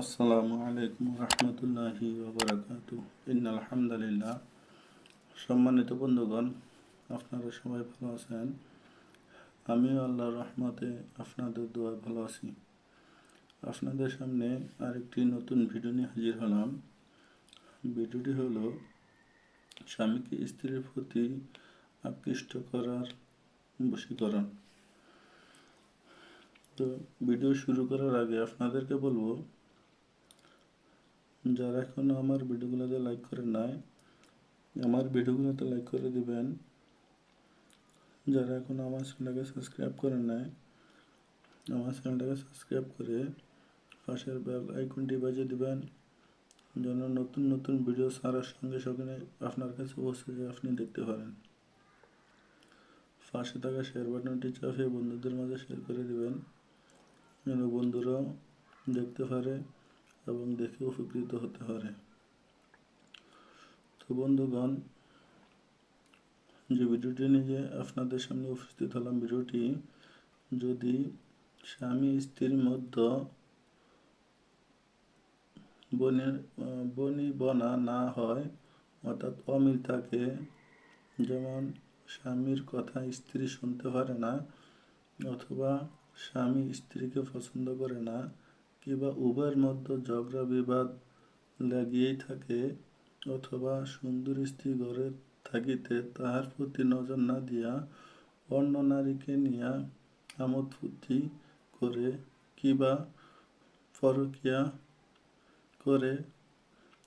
আসসালামু আলাইকুম রহমতুল্লাহি ওবরাকাতু ইন আলহামদুলিল্লাহ সম্মানিত বন্ধুগণ, আপনারা সবাই ভালো আছেন? আমিও আল্লাহর রহমতে আপনাদের দোয়া ভালো আছি। আপনাদের সামনে আরেকটি নতুন ভিডিও নিয়ে হাজির হলাম। ভিডিওটি হলো, স্বামীকে স্ত্রীর প্রতি আকৃষ্ট করার বশীকরণ। তো, ভিডিও শুরু করার আগে আপনাদেরকে বলব যারা এখনও আমার ভিডিওগুলোতে লাইক করে নাই, আমার ভিডিওগুলোতে লাইক করে দিবেন। যারা এখনও আমার চ্যানেলটাকে সাবস্ক্রাইব করে নাই, আমার চ্যানেলটাকে সাবস্ক্রাইব করে পাশের বেল আইকনটি বাজিয়ে দিবেন, যেন নতুন নতুন ভিডিও সারার সঙ্গে সঙ্গে আপনার কাছে পৌঁছে যায়, আপনি দেখতে পারেন। পাশে থাকা শেয়ার বাটনটি চাপিয়ে বন্ধুদের মাঝে শেয়ার করে দিবেন, যেন বন্ধুরাও দেখতে পারে। এবং দেখে উপকৃত হতে পারে। তো বন্ধুগণ, যে ভিডিওটি নিয়ে আপনাদের সামনে উপস্থিত হলাম, ভিডিওটি যদি স্বামী স্ত্রীর মধ্যে বনের বনি বনা না হয়, অর্থাৎ অমিল থাকে, যেমন স্বামীর কথা স্ত্রী শুনতে পারে না, অথবা স্বামী স্ত্রীকে পছন্দ করে না কিংবা উভয়ের মধ্যে ঝগড়া, বিবাদ লাগিয়েই থাকে অথবা সুন্দর স্ত্রী ঘরে থাকিতে তাহার প্রতি নজর না দিয়া অন্য নারীকে নিয়া আমোদ ফুর্তি করে কিবা ফরকিয়া করে,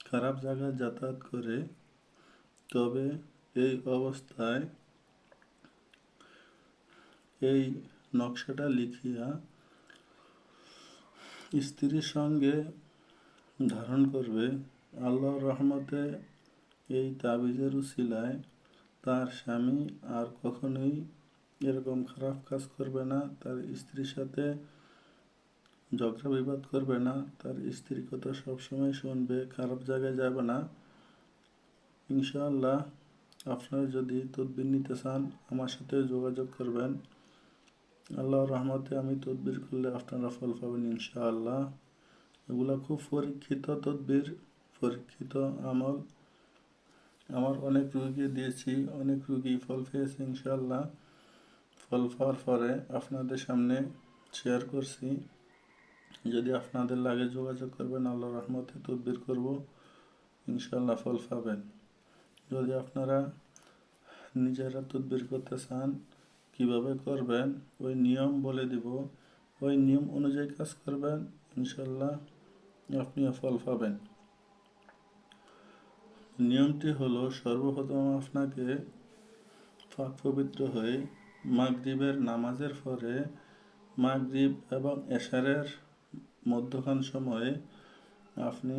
খারাপ জায়গায় যাতায়াত করে। তবে এই অবস্থায় এই নকশাটা লিখিয়া স্ত্রীর সঙ্গে ধারণ করবে, আল্লাহর রহমতে এই তাবিজের উসিলায় তার স্বামী আর কখনোই এরকম খারাপ কাজ করবে না, তার স্ত্রীর সাথে ঝগড়া বিবাদ করবে না, তার স্ত্রীর কথা সবসময় শুনবে, খারাপ জায়গায় যাবে না। ইনশাআল্লাহ, আপনারা যদি তদবির নিতে চান, আমার সাথে যোগাযোগ করবেন। আল্লাহর রহমতে আমি তদবির করলে আপনারা ফল পাবেন ইনশাআল্লাহ। এগুলো খুব পরীক্ষিত তদবির, পরীক্ষিত আমল। আমার অনেক রুগী দিয়েছি, অনেক রুগী ফল পেয়েছে ইনশাআল্লাহ। ফল পাওয়ার পরে আপনাদের সামনে শেয়ার করছি। যদি আপনাদের লাগে যোগাযোগ করবেন আল্লাহ রহমতে তদবির করব, ইনশাআল্লাহ ফল পাবেন। যদি আপনারা নিজেরা তদবির করতে চান কীভাবে করবেন? ওই নিয়ম বলে দিব। ওই নিয়ম অনুযায়ী কাজ করবেন। ইনশাল্লাহ আপনি ফল পাবেন। নিয়মটি হলো, সর্বপ্রথম আপনাকে পাক পবিত্র হয়ে মাগরিবের নামাজের পরে মাগরিব এবং এশারের মধ্যখান সময়ে আপনি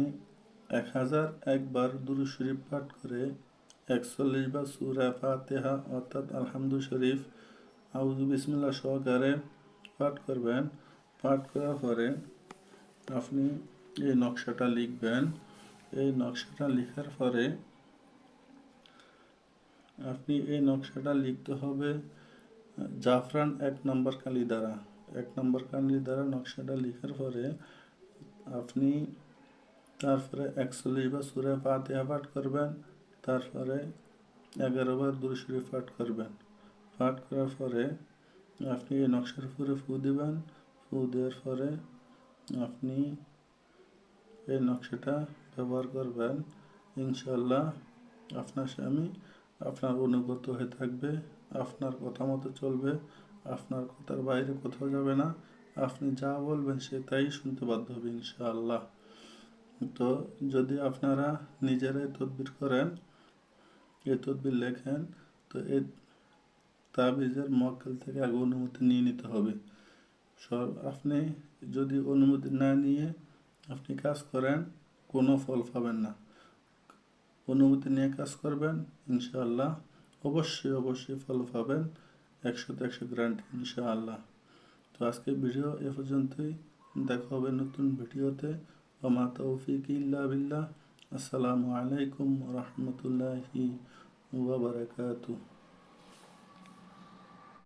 এক হাজার একবার দুরু শরীফ পাঠ করে একচল্লিশ বার সুরা ফাতেহা অর্থাৎ আলহামদু শরীফ আউজু বিসমিল্লা সহকারে পাঠ করবেন। পাঠ করার পরে আপনি এই নকশাটা লিখবেন। এই নকশাটা লেখার পরে আপনি এই নকশাটা লিখতে হবে জাফরান এক নম্বর কালি দ্বারা। এক নম্বর কালি দ্বারা নকশাটা লেখার পরে আপনি তারপরে একচল্লিশ বার সুরে পাতে পাঠ করবেন। তারপরে এগারো বার দুরশরী পাঠ করবেন। পাঠ করার পরে আপনি এই নকশার উপরে ফু দেবেন, ফু দেওয়ার পরে আপনি এই নকশাটা ব্যবহার করবেন। ইনশাল্লাহ আপনার স্বামী আপনার অনুগত হয়ে থাকবে, আপনার কথা মতো চলবে, আপনার কথার বাইরে কোথাও যাবে না। আপনি যা বলবেন সে তাই শুনতে বাধ্য হবে ইনশাআল্লাহ। তো যদি আপনারা নিজেরাই তদবির করেন, এই তদবির লেখেন, তো এই তাবিজের মক্কেল থেকে আগে অনুমতি নিয়ে নিতে হবে। সব, আপনি যদি অনুমতি না নিয়ে আপনি কাজ করেন, কোনো ফল পাবেন না। অনুমতি নিয়ে কাজ করবেন, ইনশাআল্লাহ, অবশ্যই অবশ্যই ফল পাবেন, একশোতে একশো গ্যারান্টি, ইনশাআল্লাহ। তো আজকে ভিডিও এ পর্যন্তই। দেখা হবে নতুন ভিডিওতে। ওমা তৌফিক ইল্লা বিল্লাহ। আসসালামু আলাইকুম রহমতুল্লাহি ওয়া